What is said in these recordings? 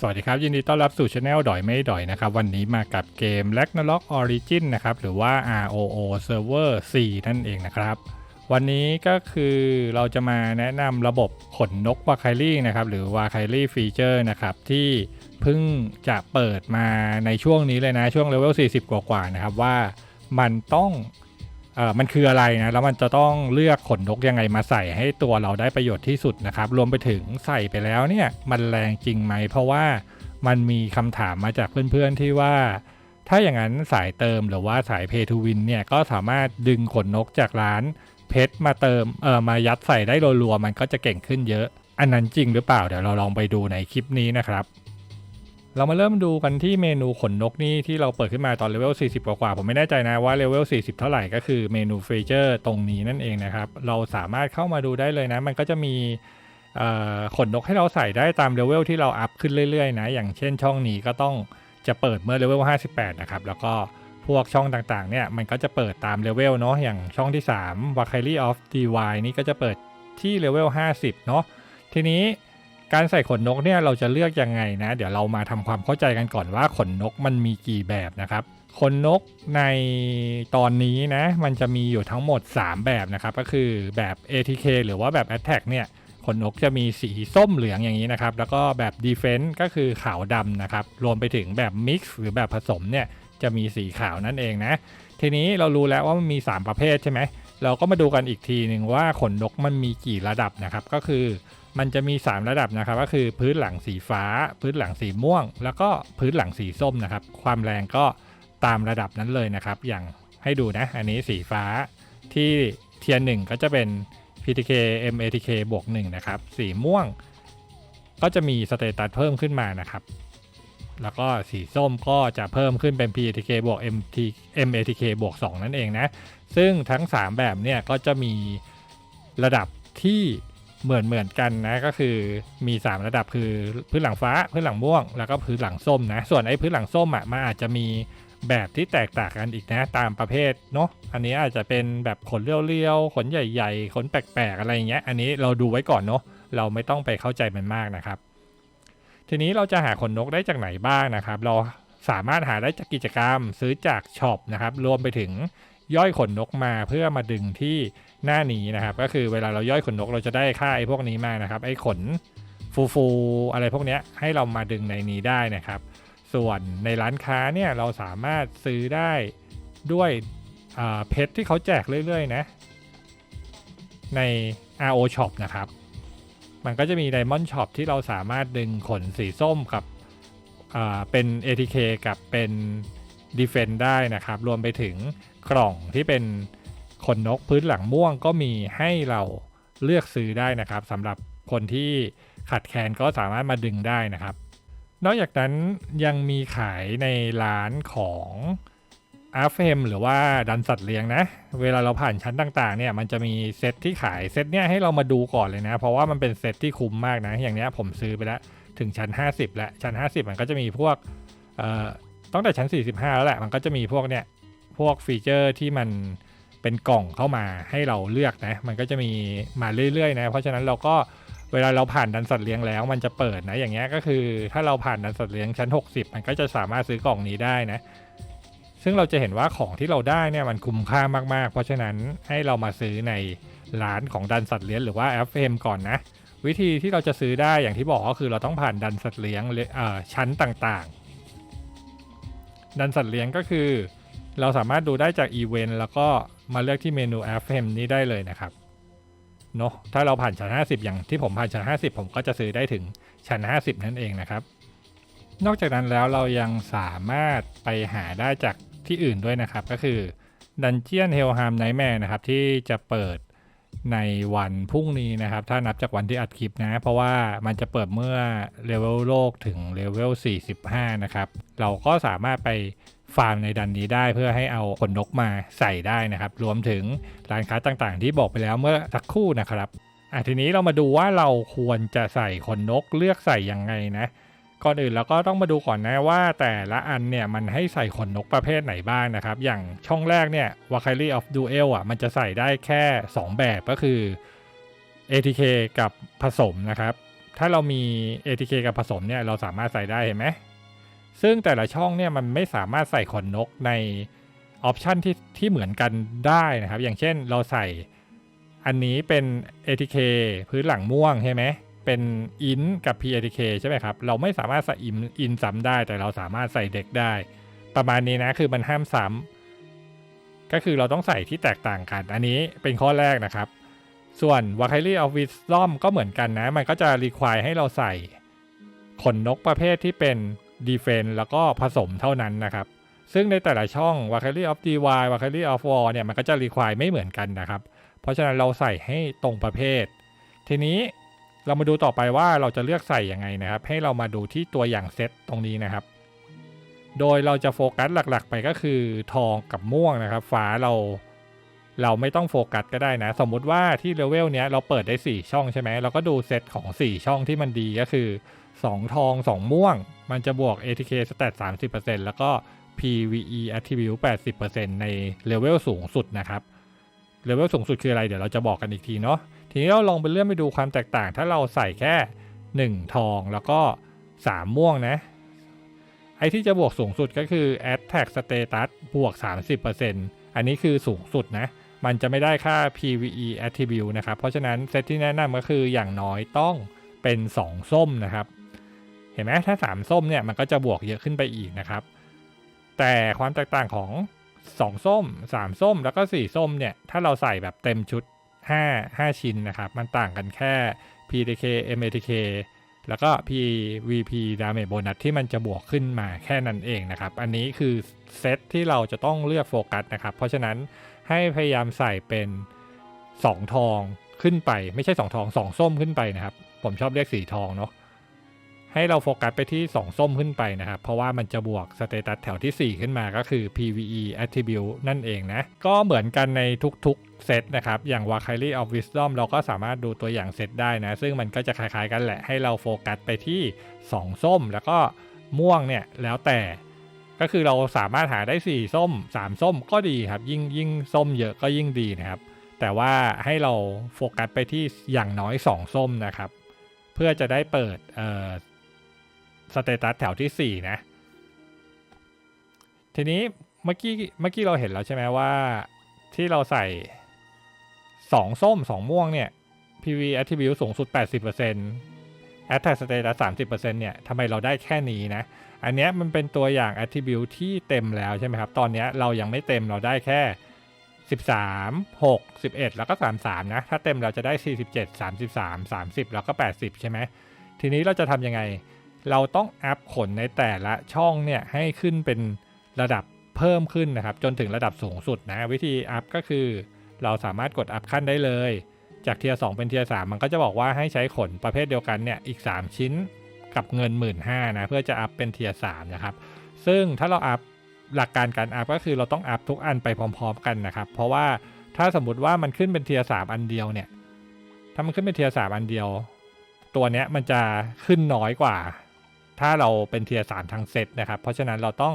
สวัสดีครับ ยินดีต้อนรับสู่ช anel ดอยไม่ดอยนะครับ วันนี้มากับเกม Ragnarok Origin นะครับ หรือว่า ROO Server 4 นั่นเองนะครับ วันนี้ก็คือเราจะมาแนะนำระบบขนนกวาไคลี่นะครับ หรือวาไคลี่ฟีเจอร์นะครับ ที่เพิ่งจะเปิดมาในช่วงนี้เลยนะ ช่วงเลเวล40 กว่าๆนะครับ ว่ามันต้อง เออมันคืออะไรนะแล้วมันจะต้องเลือกขนนกยังไงมาใส่ให้ตัวเราได้ประโยชน์ที่สุดนะครับ รวมไปถึงใส่ไปแล้วเนี่ยมันแรงจริงไหม เพราะว่ามันมีคำถามมาจากเพื่อนๆที่ว่า ถ้าอย่างนั้นสายเติมหรือว่าสาย Pay to Win เนี่ยก็สามารถดึงขนนกจากร้านเพชรมาเติมเออมายัดใส่ได้รัวๆมันก็จะเก่งขึ้นเยอะ อันนั้นจริงหรือเปล่าเดี๋ยวเราลองไปดูในคลิปนี้นะครับ เรามาเริ่มดูกันที่เมนูขนนกนี่ที่เราเปิดขึ้นมาตอนเลเวล 40 กว่าๆผมไม่แน่ใจนะว่าเลเวล 40 เท่าไหร่ก็คือเมนูฟีเจอร์ตรงนี้นั่นเองนะครับ เราสามารถเข้ามาดูได้เลยนะ มันก็จะมีขนนกให้เราใส่ได้ตามเลเวลที่เราอัพขึ้นเรื่อยๆนะ อย่างเช่นช่องนี้ก็ต้องจะเปิดเมื่อเลเวล 58 นะครับ แล้วก็พวกช่องต่างๆเนี่ยมันก็จะเปิดตามเลเวลเนาะอย่างช่องที่3 v a c a r y of DY นี่ก็จะเปิดที่เลเวล 50 เนาะทีนี้ การใส่ขนนกเนี่ยเราจะเลือกยังไงนะ เดี๋ยวเรามาทำความเข้าใจกันก่อนว่าขนนกมันมีกี่แบบนะครับ ขนนกในตอนนี้นะ มันจะมีอยู่ทั้งหมด 3 แบบนะครับ ก็คือแบบ ATK หรือว่าแบบ Attack เนี่ยขนนกจะมีสีส้มเหลืองอย่างนี้นะครับ แล้วก็แบบ Defense ก็คือขาวดำนะครับ รวมไปถึงแบบ Mix หรือแบบผสมเนี่ยจะมีสีขาวนั่นเองนะ ทีนี้เรารู้แล้วว่ามันมี 3 ประเภทใช่ไหมเราก็มาดูกันอีกทีหนึ่งว่าขนนกมันมีกี่ระดับนะครับ ก็คือ มันจะมี 3 ระดับนะครับ ก็คือพื้นหลังสีฟ้า พื้นหลังสีม่วง แล้วก็พื้นหลังสีส้มนะครับ ความแรงก็ตามระดับนั้นเลยนะครับ อย่างให้ดูนะ อันนี้สีฟ้าที่เทียนหนึ่งก็จะเป็น PTK MATK บวก1นะครับ สีม่วง ก็จะมีสเตตัสเพิ่มขึ้นมานะครับ แล้วก็สีส้มก็จะเพิ่มขึ้นเป็น PTK บวก MT MATK บวก2นั่นเองนะ ซึ่งทั้ง 3 แบบเนี่ยก็จะมีระดับที่ เหมือนเหมือนกันนะก็คือมี 3 ระดับคือพื้นหลังฟ้าพื้นหลังม่วง แล้วก็พื้นหลังส้มนะส่วนไอ้พื้นหลังส้มอะมันอาจจะมีแบบที่แตกต่างกันอีกนะตามประเภทเนาะอันนี้อาจจะเป็นแบบขนเรียวๆขนใหญ่ๆขนแปลกๆอะไรอย่างเงี้ย อันนี้เราดูไว้ก่อนเนาะเราไม่ต้องไปเข้าใจมันมากนะครับ ทีนี้เราจะหาขนนกได้จากไหนบ้างนะครับ เราสามารถหาได้จากกิจกรรมซื้อจากช็อปนะครับรวมไปถึง ย่อยขนนกมาเพื่อมาดึงที่หน้านี้นะครับ ก็คือเวลาเราย่อยขนนกเราจะได้ค่าไอ้พวกนี้มานะครับ ไอ้ขนฟูฟูๆอะไรพวกเนี้ยให้เรามาดึงในนี้ได้นะครับ ส่วนในร้านค้าเนี่ยเราสามารถซื้อได้ด้วยเพชรที่เขาแจกเรื่อยๆนะ ใน RO Shop นะครับ มันก็จะมี Diamond Shop ที่เราสามารถดึงขนสีส้มกับเป็น ATK กับเป็น Defend ได้นะครับ รวมไปถึง กล่องที่เป็นขนนกพื้นหลังม่วงก็มีให้เราเลือกซื้อได้นะครับสำหรับคนที่ขัดแคลนก็สามารถมาดึงได้นะครับ นอกจากนั้นยังมีขายในร้านของอาร์เฟมหรือว่าดันสัตว์เลี้ยงนะ เวลาเราผ่านชั้นต่างๆเนี่ยมันจะมีเซตที่ขายเซตเนี้ยให้เรามาดูก่อนเลยนะ เพราะว่ามันเป็นเซตที่คุ้มมากนะ อย่างเนี้ยผมซื้อไปแล้วถึงชั้น 50 แล้วชั้น 50 มันก็จะมีพวกเอ่อตั้งแต่ชั้น 45 แล้วแหละมันก็จะมีพวกเนี้ย พวกฟีเจอร์ที่มันเป็นกล่องเข้ามาให้เราเลือกนะ มันก็จะมีมาเรื่อยๆนะ เพราะฉะนั้นเราก็เวลาเราผ่านดันสัตว์เลี้ยงแล้วมันจะเปิดนะ อย่างเงี้ยก็คือถ้าเราผ่านดันสัตว์เลี้ยงชั้น 60 มันก็จะสามารถซื้อกล่องนี้ได้นะ ซึ่งเราจะเห็นว่าของที่เราได้เนี่ยมันคุ้มค่ามากๆ เพราะฉะนั้นให้เรามาซื้อในร้านของดันสัตว์เลี้ยงหรือว่า FM ก่อนนะ วิธีที่เราจะซื้อได้อย่างที่บอกก็คือเราต้องผ่านดันสัตว์เลี้ยงชั้นต่างๆ ดันสัตว์เลี้ยงก็คือ เราสามารถดูได้จากอีเวนต์แล้วก็มาเลือกที่เมนู FM นี้ได้เลยนะครับเนาะถ้าเราผ่านชั้น 50 อย่างที่ผมผ่านชั้น 50 ผมก็จะซื้อได้ถึงชั้น 50 นั่นเองนะครับ นอกจากนั้นแล้วเรายังสามารถไปหาได้จากที่อื่นด้วยนะครับ ก็คือ Dungeon Hellham Nightmare นะครับ ที่จะเปิดในวันพรุ่งนี้นะครับ ถ้านับจากวันที่อัดคลิปนะ เพราะว่ามันจะเปิดเมื่อเลเวลโลกถึงเลเวล45 นะครับ เราก็สามารถไป ฟาร์มในดันนี้ได้เพื่อให้เอาขนนกมาใส่ได้นะครับ รวมถึงร้านค้าต่างๆ ที่บอกไปแล้วเมื่อสักครู่นะครับอะทีนี้เรามาดูว่าเราควรจะใส่ขนนกเลือกใส่ยังไงนะ ก่อนอื่นเราก็ต้องมาดูก่อนนะว่าแต่ละอันเนี่ยมันให้ใส่ขนนกประเภทไหนบ้างนะครับ อย่างช่องแรกเนี่ย w a k a r y of Duel อะมันจะใส่ได้แค่ 2 แบบก็คือ ATK กับผสมนะครับ ถ้าเรามี ATK กับผสมเนี่ยเราสามารถใส่ได้เห็นไหม ซึ่งแต่ละช่องเนี่ยมันไม่สามารถใส่ขนนกในออปชันที่ที่เหมือนกันได้นะครับ อย่างเช่นเราใส่อันนี้เป็น ATK พื้นหลังม่วงใช่ไหมเป็นอินกับ PATK ใช่ไหมครับ เราไม่สามารถใส่อินอินซ้ำได้ แต่เราสามารถใส่เด็กได้ ประมาณนี้นะคือมันห้ามซ้ำก็คือเราต้องใส่ที่แตกต่างกัน อันนี้เป็นข้อแรกนะครับ ส่วน w a k a r y of Wisdom ก็เหมือนกันนะ มันก็จะรีควายให้เราใส่ขนนกประเภทที่เป็น Defense แล้วก็ผสมเท่านั้นนะครับ ซึ่งในแต่ละช่อง w a k a r y of DY w a k a r y of War เนี่ยมันก็จะรีควายไม่เหมือนกันนะครับ เพราะฉะนั้นเราใส่ให้ตรงประเภท ทีนี้เรามาดูต่อไปว่าเราจะเลือกใส่ยังไงนะครับ ให้เรามาดูที่ตัวอย่างเซตตรงนี้นะครับ โดยเราจะโฟกัสหลักๆ ไปก็คือทองกับม่วงนะครับ ฟ้าเราเราไม่ต้องโฟกัสก็ได้นะ สมมุติว่าที่เลเวลเนี้ยเราเปิดได้ 4 ช่องใช่ไหมเราก็ดูเซตของ 4 ช่องที่มันดีก็คือ 2 ทอง 2 ม่วง มันจะบวก ATK stat 30%แล้วก็ PVE attribute 80%ในเลเวลสูงสุดนะครับ เลเวลสูงสุดคืออะไร เดี๋ยวเราจะบอกกันอีกทีเนาะ ทีนี้เราลองไปเลื่อนไปดูความแตกต่าง ถ้าเราใส่แค่ 1 ทองแล้วก็ 3 ม่วงนะ ไอที่จะบวกสูงสุดก็คือ attack status บวก 30%อันนี้คือสูงสุดนะ มันจะไม่ได้ค่า PVE attribute นะครับ เพราะฉะนั้นเซตที่แนะนำก็คืออย่างน้อยต้องเป็น 2 ส้มนะครับ ห็นไหมถ้า 3 ส้มเนี่ยมันก็จะบวกเยอะขึ้นไปอีกนะครับ แต่ความแตกต่างของ 2 ส้ม 3 ส้มแล้วก็ 4 ส้มเนี่ยถ้าเราใส่แบบเต็มชุด 5 5 ชิ้นนะครับ มันต่างกันแค่ PTK MATK แล้วก็ PVP Damage Bonus ที่มันจะบวกขึ้นมาแค่นั้นเองนะครับ อันนี้คือเซตที่เราจะต้องเลือกโฟกัสนะครับ เพราะฉะนั้นให้พยายามใส่เป็น 2 ทองขึ้นไป ไม่ใช่ 2 ทอง 2 ส้มขึ้นไปนะครับ ผมชอบเรียกสีทองเนาะ ให้เราโฟกัสไปที่ 2 ส้มขึ้นไปนะครับ เพราะว่ามันจะบวกสเตตัสแถวที่ 4 ขึ้นมาก็คือ PVE attribute นั่นเองนะ ก็เหมือนกันในทุกๆเซตนะครับ อย่าง w a k a r y of Wisdom เราก็สามารถดูตัวอย่างเซตได้นะ ซึ่งมันก็จะคล้ายๆกันแหละ ให้เราโฟกัสไปที่ 2 ส้มแล้วก็ม่วงเนี่ยแล้วแต่ก็คือเราสามารถหาได้ 4 ส้ม 3 ส้มก็ดีครับ ยิ่งยิ่งส้มเยอะก็ยิ่งดีนะครับ แต่ว่าให้เราโฟกัสไปที่อย่างน้อย 2 ส้มนะครับ เพื่อจะได้เปิดเอ่อ สเตตัสแถวที่ 4 นะ ทีนี้เมื่อกี้เมื่อกี้เราเห็นแล้วใช่ไหมว่าที่เราใส่ 2 ส้ม 2 ม่วงเนี่ย PV attribute สูงสุด 80% attack status 30%เนี่ยทำไมเราได้แค่นี้นะ อันเนี้ยมันเป็นตัวอย่าง attribute ที่เต็มแล้วใช่ไหมครับ ตอนเนี้ยเรายังไม่เต็มเราได้แค่ 13 6 11 แล้วก็ 33 นะ ถ้าเต็มเราจะได้ 47 33 30 แล้วก็ 80 ใช่ไหมทีนี้เราจะทำยังไง เราต้องอัพขนในแต่ละช่องเนี่ยให้ขึ้นเป็นระดับเพิ่มขึ้นนะครับ จนถึงระดับสูงสุดนะ วิธีอัพก็คือ เราสามารถกดอัพขั้นได้เลย จากเทียร์2เป็นเทียร์3มันก็จะบอกว่าให้ใช้ขนประเภทเดียวกันเนี่ยอีก 3 ชิ้นกับเงิน 1 5ื่นนะเพื่อจะอัพเป็นเทียร์3นะครับ ซึ่งถ้าเราอัพหลักการการอัพก็คือเราต้องอัพทุกอันไปพร้อม ๆ กันนะครับ เพราะว่าถ้าสมมติว่ามันขึ้นเป็นเทียร์3อันเดียวเนี่ยถ้ามันขึ้นเป็นเทียร์3อันเดียว ตัวเนี้ยมันจะขึ้นน้อยกว่า ถ้าเราเป็นเทียร์3ทั้งเซตนะครับ เพราะฉะนั้นเราต้อง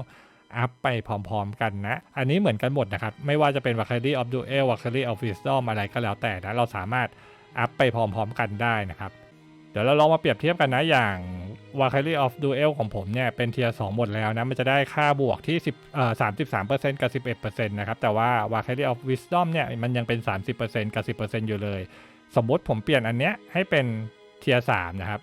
อัพไปพร้อมๆกันนะ อันนี้เหมือนกันหมดนะครับ ไม่ว่าจะเป็น w a k a r y of Duel w a k a r y of Wisdom อะไรก็แล้วแต่นะ เราสามารถอัพไปพร้อมๆกันได้นะครับ เดี๋ยวเราลองมาเปรียบเทียบกันนะ อย่าง w a k a r y of Duel ของผมเนี่ย เป็นเทียร์2หมดแล้วนะ มันจะได้ค่าบวกที่10เอ่อ33%กับ 11%นะครับ แต่ว่า w a k a r y of Wisdom เนี่ย มันยังเป็น 30%กับ 10%อยู่เลย สมมติผมเปลี่ยนอันเนี้ยให้เป็นเทียร์3นะครับ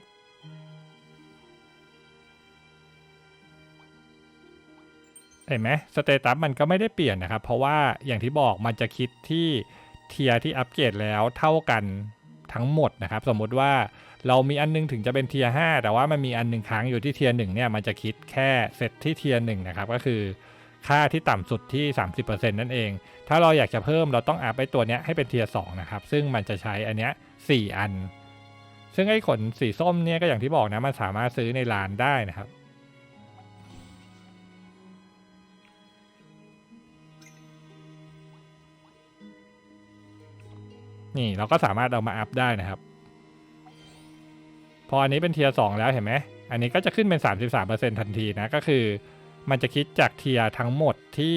เห็นไหมสเตตัสมันก็ไม่ได้เปลี่ยนนะครับ เพราะว่าอย่างที่บอกมันจะคิดที่เทียที่อัปเกรดแล้วเท่ากันทั้งหมดนะครับ สมมุติว่าเรามีอันนึงถึงจะเป็นเทียร์5แต่ว่ามันมีอันหนึงค้างอยู่ที่เทียร์1เนี่ยมันจะคิดแค่เซตที่เทียร์1นะครับ ก็คือค่าที่ต่ำสุดที่ 30%นั่นเอง ถ้าเราอยากจะเพิ่มเราต้องอัพไปตัวเนี้ยให้เป็นเทียร์สนะครับ ซึ่งมันจะใช้อันเนี้ยสี่อัน ซึ่งไอ้ขนสีส้มเนี่ยก็อย่างที่บอกนะมันสามารถซื้อในร้านได้นะครับ นี่เราก็สามารถเอามาอัพได้นะครับ พออันนี้เป็นเทียร์สแล้วเห็นไหมอันนี้ก็จะขึ้นเป็น 33%ทันทีนะ ก็คือมันจะคิดจากเทียร์ทั้งหมดที่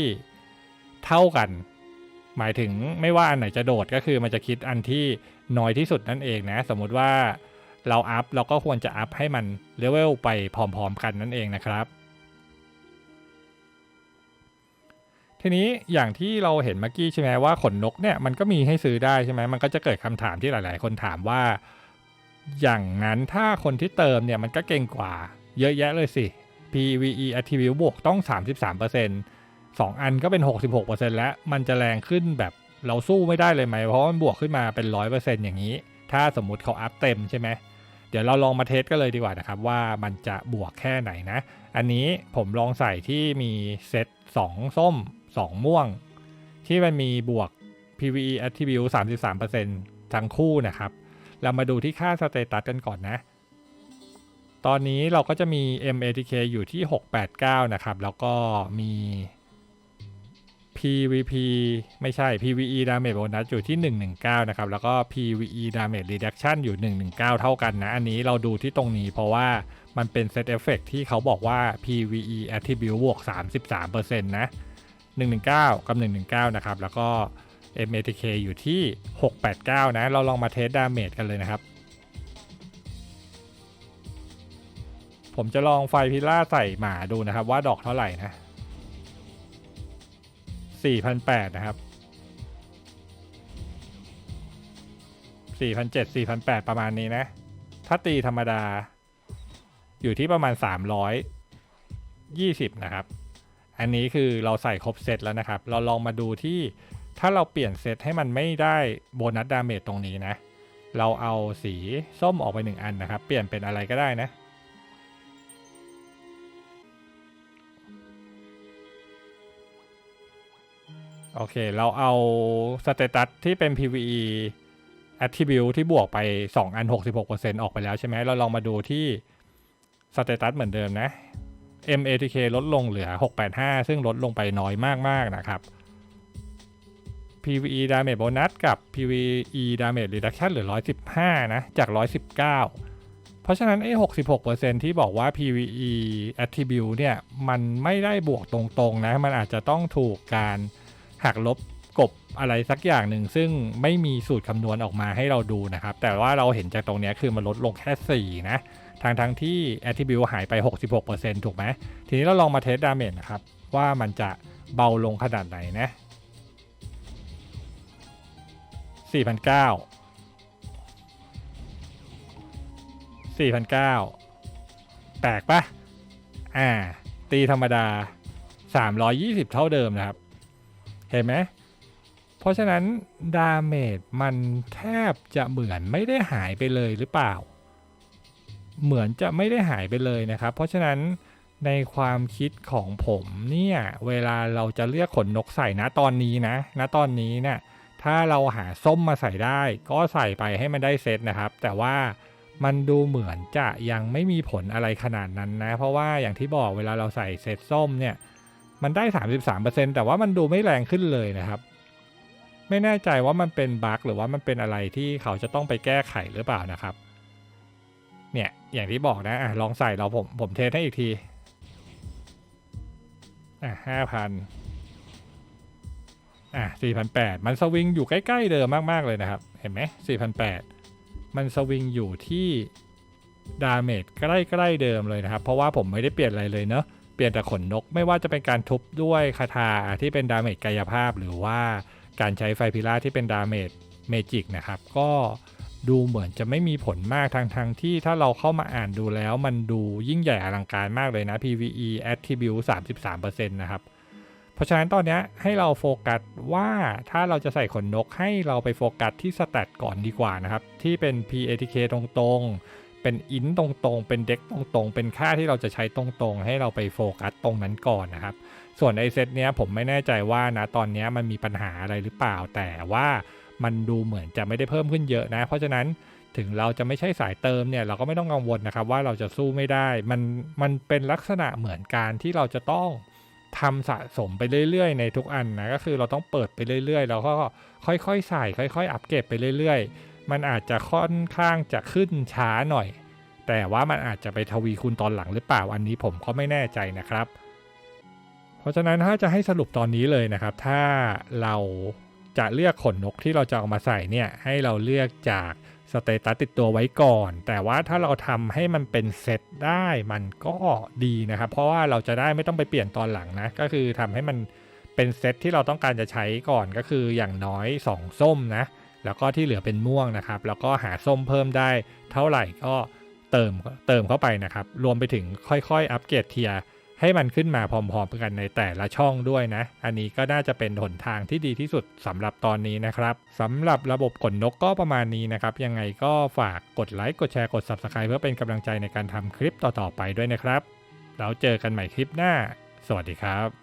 เท่ากัน หมายถึงไม่ว่าอันไหนจะโดดก็คือมันจะคิดอันที่น้อยที่สุดนั่นเองนะ สมมุติว่าเราอัพเราก็ควรจะอัพให้มันเลเวลไปพร้อมๆกันนั่นเองนะครับ ทีนี้อย่างที่เราเห็นเมื่อกี้ใช่ไหมว่าขนนกเนี่ยมันก็มีให้ซื้อได้ใช่ไหมมันก็จะเกิดคำถามที่หลาย ๆ คนถามว่า อย่างนั้นถ้าคนที่เติมเนี่ยมันก็เก่งกว่า เยอะแยะเลยสิ PVE attribute บวกต้อง 33% 2 อันก็เป็น 66%แล้วมันจะแรงขึ้นแบบเราสู้ไม่ได้เลยไหม เพราะมันบวกขึ้นมาเป็น 100%อย่างนี้ ถ้าสมมุติเขาอัพเต็มใช่ไหมเดี๋ยวเราลองมาเทสกันเลยดีกว่านะครับ ว่ามันจะบวกแค่ไหนนะ อันนี้ผมลองใส่ที่มีเซต2 ส้ม 2 ม่วง ที่มันมีบวก PVE attribute 33%ทั้งคู่นะครับ เรามาดูที่ค่าสเตตัสกันก่อนนะ ตอนนี้เราก็จะมี MATK อยู่ที่ 689 นะครับ แล้วก็มี PVP ไม่ใช่ PVE Damage Bonus อยู่ที่ 119 นะครับ แล้วก็ PVE Damage Reduction อยู่ 119 เท่ากันนะ อันนี้เราดูที่ตรงนี้เพราะว่ามันเป็น Set Effect ที่เขาบอกว่า PVE Attribute บวก 33%นะ 119 กับ 119 นะครับ แล้วก็ MATK อยู่ที่ 689 นะ เราลองมาเทสดาเมจกันเลยนะครับ ผมจะลองไฟพิล่าใส่หมาดูนะครับ ว่าดอกเท่าไหร่นะ4,800นะครับ4,700 4,800ประมาณนี้นะ ถ้าตีธรรมดา อยู่ที่ประมาณ 320 นะครับ อันนี้คือเราใส่ครบเซตแล้วนะครับ เราลองมาดูที่ถ้าเราเปลี่ยนเซตให้มันไม่ได้โบนัสดาเมจตรงนี้นะ เราเอาสีส้มออกไปหนึ่งอันนะครับ เปลี่ยนเป็นอะไรก็ได้นะ โอเค เราเอาสเตตัสที่เป็น PVE attribute ที่บวกไป 2 อัน 66%ออกไปแล้วใช่ไหมเราลองมาดูที่สเตตัสเหมือนเดิมนะ MATK ลดลงเหลือ 685 ซึ่งลดลงไปน้อยมากๆนะครับ PVE damage bonus กับ PVE damage reduction เหลือ 115 นะ จาก 119 เพราะฉะนั้นไอ้66%ที่บอกว่า PVE attribute เนี่ย มันไม่ได้บวกตรงๆนะ มันอาจจะต้องถูกการหักลบกบอะไรสักอย่างหนึ่ง ซึ่งไม่มีสูตรคำนวณออกมาให้เราดูนะครับ แต่ว่าเราเห็นจากตรงนี้คือมันลดลงแค่ 4 นะ ทางทั้งที่ attribute หายไป 66%ถูกไหม ทีนี้เราลองมาเทสดาเมจนะครับ ว่ามันจะเบาลงขนาดไหนนะ4,900 4,900แปลกปะอ่า ตีธรรมดา 320 เท่าเดิมนะครับ เห็นไหม เพราะฉะนั้นดาเมจมันแทบจะเหมือนไม่ได้หายไปเลยหรือเปล่า เหมือนจะไม่ได้หายไปเลยนะครับ เพราะฉะนั้นในความคิดของผมเนี่ยเวลาเราจะเลือกขนนกใส่นะตอนนี้นะณตอนนี้เนี่ยถ้าเราหาส้มมาใส่ได้ ก็ใส่ไปให้มันได้เซตนะครับ แต่ว่ามันดูเหมือนจะยังไม่มีผลอะไรขนาดนั้นนะ เพราะว่าอย่างที่บอกเวลาเราใส่เซตส้มเนี่ยมันได้ 33%แต่ว่ามันดูไม่แรงขึ้นเลยนะครับ ไม่แน่ใจว่ามันเป็นบั๊กหรือว่ามันเป็นอะไรที่เขาจะต้องไปแก้ไขหรือเปล่านะครับ เนี่ย อย่างที่บอกนะอะลองใส่เราผมผมเทสให้อีกที อะห้าพันอะสี่พันแปดมันสวิงอยู่ใกล้ ๆเดิมมาก ๆ เลยนะครับ เห็นไหมสี่พันแปดมันสวิงอยู่ที่ดาเมจใกล้ ๆ เดิมเลยนะครับ เพราะว่าผมไม่ได้เปลี่ยนอะไรเลยเนอะเปลี่ยนแต่ขนนกไม่ว่าจะเป็นการทุบด้วยคาถาที่เป็นดาเมจกายภาพ หรือว่าการใช้ไฟพิล่าที่เป็นดาเมจเมจิกนะครับ ก็ ดูเหมือนจะไม่มีผลมากทางทางที่ถ้าเราเข้ามาอ่านดูแล้ว มันดูยิ่งใหญ่อลังการมากเลยนะ PVE attribute 33%นะครับ เพราะฉะนั้นตอนนี้ให้เราโฟกัสว่าถ้าเราจะใส่ขนนกให้เราไปโฟกัสที่สแตทก่อนดีกว่านะครับ ที่เป็น PATK ตรงๆ เป็นอินตรงๆ เป็นเด็กตรงๆ เป็นค่าที่เราจะใช้ตรงๆ ให้เราไปโฟกัสตรงนั้นก่อนนะครับ ส่วนไอเซตเนี้ยผมไม่แน่ใจว่านะตอนนี้มันมีปัญหาอะไรหรือเปล่าแต่ว่า มันดูเหมือนจะไม่ได้เพิ่มขึ้นเยอะนะ เพราะฉะนั้นถึงเราจะไม่ใช่สายเติมเนี่ยเราก็ไม่ต้องกังวลนะครับว่าเราจะสู้ไม่ได้ มันมันเป็นลักษณะเหมือนการที่เราจะต้องทำสะสมไปเรื่อยๆ ในทุกอันนะก็คือเราต้องเปิดไปเรื่อยๆ แล้วก็ค่อยๆ ใส่ค่อย ๆ อัปเกรดไปเรื่อยๆ มันอาจจะค่อนข้างจะขึ้นช้าหน่อย แต่ว่ามันอาจจะไปทวีคูณตอนหลังหรือเปล่าอันนี้ผมก็ไม่แน่ใจนะครับ เพราะฉะนั้นถ้าจะให้สรุปตอนนี้เลยนะครับ ถ้าเรา จะเลือกขนนกที่เราจะเอามาใส่เนี่ยให้เราเลือกจากสเตตัสติดตัวไว้ก่อน แต่ว่าถ้าเราทำให้มันเป็นเซตได้มันก็ดีนะครับ เพราะว่าเราจะได้ไม่ต้องไปเปลี่ยนตอนหลังนะ ก็คือทำให้มันเป็นเซตที่เราต้องการจะใช้ก่อนก็คืออย่างน้อย 2 ส้มนะ แล้วก็ที่เหลือเป็นม่วงนะครับ แล้วก็หาส้มเพิ่มได้ เท่าไหร่ก็เติมเติมเข้าไปนะครับ รวมไปถึงค่อยๆ อัปเกรดเทียร์ ให้มันขึ้นมาพร้อมๆกันในแต่ละช่องด้วยนะ อันนี้ก็น่าจะเป็นหนทางที่ดีที่สุดสำหรับตอนนี้นะครับสำหรับระบบขนนกก็ประมาณนี้นะครับ ยังไงก็ฝากกดไลค์ กดแชร์ กด Subscribe เพื่อเป็นกำลังใจในการทำคลิปต่อๆไปด้วยนะครับ แล้วเจอกันใหม่คลิปหน้า สวัสดีครับ